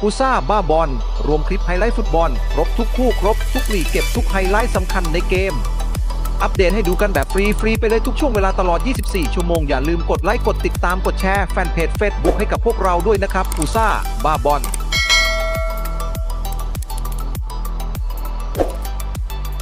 กูซ่าบ้าบอล รวมคลิปไฮไลท์ฟุตบอล ครบทุกคู่ครบ ทุกลีเก็บทุกไฮไลท์สำคัญในเกม อัปเดตให้ดูกันแบบฟรีฟรี ๆ ไปเลยทุกช่วงเวลาตลอด 24 ชั่วโมง อย่าลืมกดไลค์ กดติดตาม กดแชร์ แฟนเพจ Facebook ให้กับพวกเราด้วยนะครับกูซ่าบ้าบอล